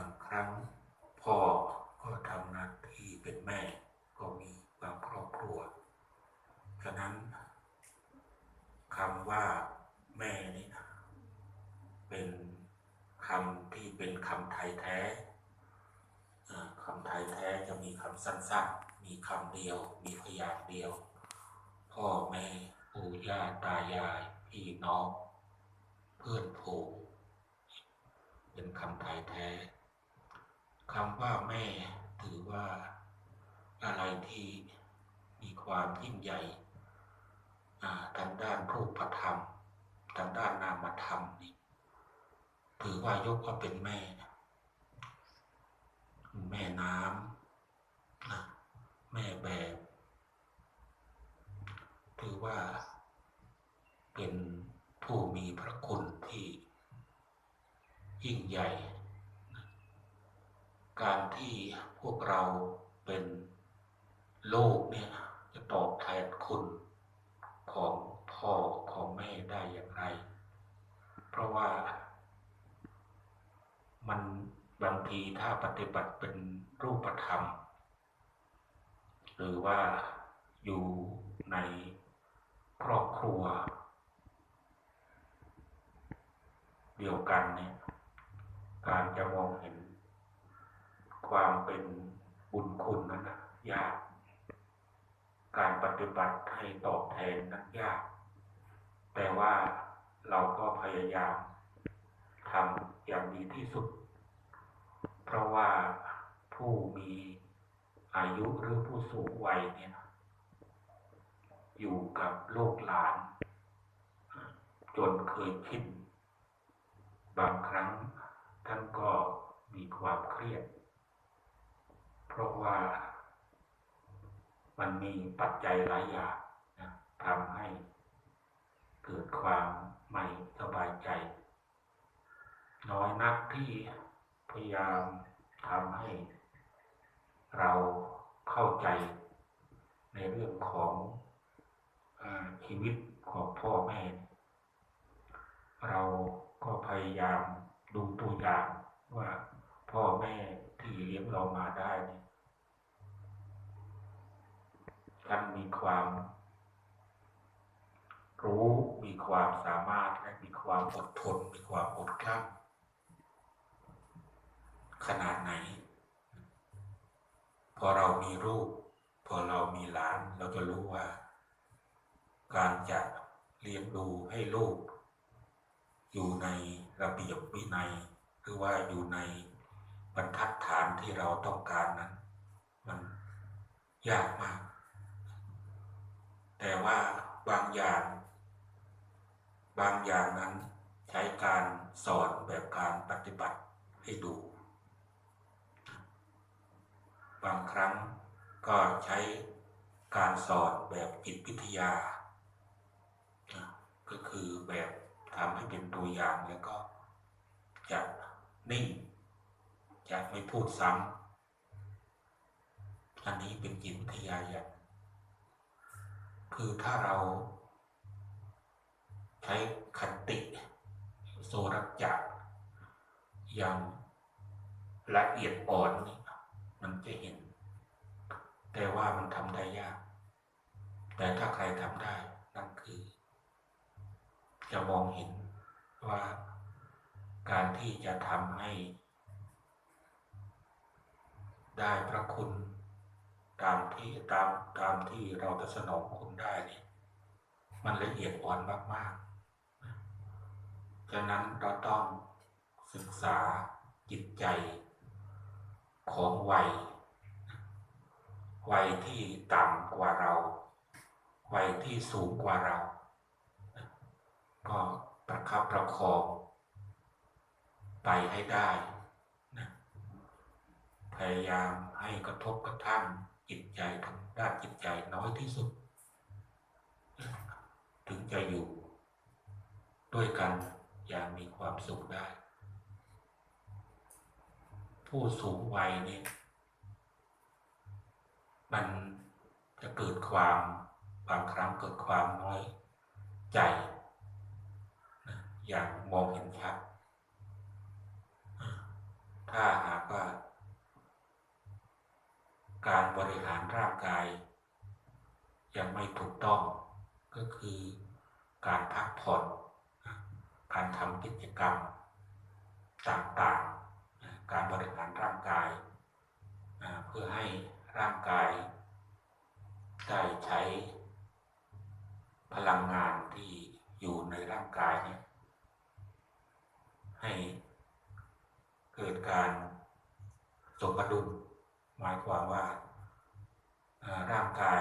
างครั้งพ่อก็ทำหน้าที่เป็นแม่ ก็มีบางครอบครัว ฉะนั้นคำว่าแม่นี่เป็นคำที่เป็นคำไทยแท้คำไทยแท้จะมีคำสั้นๆ มีคำเดียว มีพยางค์เดียว พ่อแม่ปู่ย่าตายายพี่น้อง เพื่อนผูงเป็นคำไทยแท้ คำว่าแม่ถือว่าอะไรที่มีความยิ่งใหญ่ทางด้านรูปธรรม ทางด้านนามธรรมนี่ถือว่ายกว่าเป็นแม่ แม่น้ำแม่แบบถือว่าเป็นผู้มีพระคุณที่ยิ่งใหญ่ การที่พวกเราเป็นโลกเนี่ย จะตอบแทนคุณของพ่อของแม่ได้อย่างไร เพราะว่ามันบางทีถ้าปฏิบัติเป็นรูปธรรม หรือว่าอยู่ในครอบครัว เดียวกันเนี่ย การจะมองเห็น ความเป็นบุญคุณนั้นนะยาก การปฏิบัติให้ตอบแทนนั้นยาก แต่ว่าเราก็พยายามทำอย่างดีที่สุด เพราะว่าผู้มีอายุหรือผู้สูงวัยเนี่ยอยู่กับโลกหลาน จนเคยชินบางครั้งท่านก็มีความเครียด เพราะว่ามันมีปัจจัยหลายอย่างนะทำให้เกิดความไม่สบายใจ น้อยนักที่พยายามทำให้เราเข้าใจในเรื่องของอชีวิตของพ่อแม่ เราก็พยายามดูตัวอย่างว่าพ่อแม่ ที่เลี้ยงเรามาได้เนี่ยท่านมีความรู้มีความสามารถและมีความอดทน มีความอดกลั้นขนาดไหน พอเรามีลูกพอเรามีหลาน เราจะรู้ว่า การจะเลี้ยงดูให้ลูก อยู่ในระเบียบวินัย หรือว่าอยู่ใน รรทัดฐานที่เราต้องการนั้น มันยากมาก แต่ว่าบางอย่าง บางอย่างนั้นใช้การสอนแบบการปฏิบัติให้ดู บางครั้งก็ใช้การสอนแบบจิตวิทยา ก็คือแบบทำให้เป็นตัวอย่างแล้วก็จะนิ่ง จะไม่พูดซ้ำอันนี้เป็นจิตวิทยาอย่างคือถ้าเราใช้คติโซรักจจะอย่างละเอียดอ่อนนี่มันจะเห็น แต่ว่ามันทำได้ยาก แต่ถ้าใครทำได้ นั่นคือ จะมองเห็นว่าการที่จะทำให้ ได้พระคุณ ตามที่ตามตามที่เราจะสนองคุณได้นี่มันละเอียดอ่อนมากๆฉะนั้นเราต้องศึกษาจิตใจของวัย วัยที่ต่ำกว่าเรา วัยที่สูงกว่าเรา ก็ประคับประคองไปให้ได้ พยายามให้กระทบกระทั่งจิตใจทางด้านจิตใจน้อยที่สุด ถึงจะอยู่ ด้วยกันอย่างมีความสุขได้ ผู้สูงวัยนี่มันจะเกิดความบางครั้งเกิดความน้อยใจนะอย่างมองเห็นชัดถ้าหากว่า การบริหารร่างกาย ยังไม่ถูกต้อง ก็คือการพักผ่อนการทำกิจกรรมต่างๆ การบริหารร่างกาย เพื่อให้ร่างกาย ได้ใช้พลังงานที่อยู่ในร่างกายนี่ยให้เกิดการสมดุล หมายความว่าร่างกาย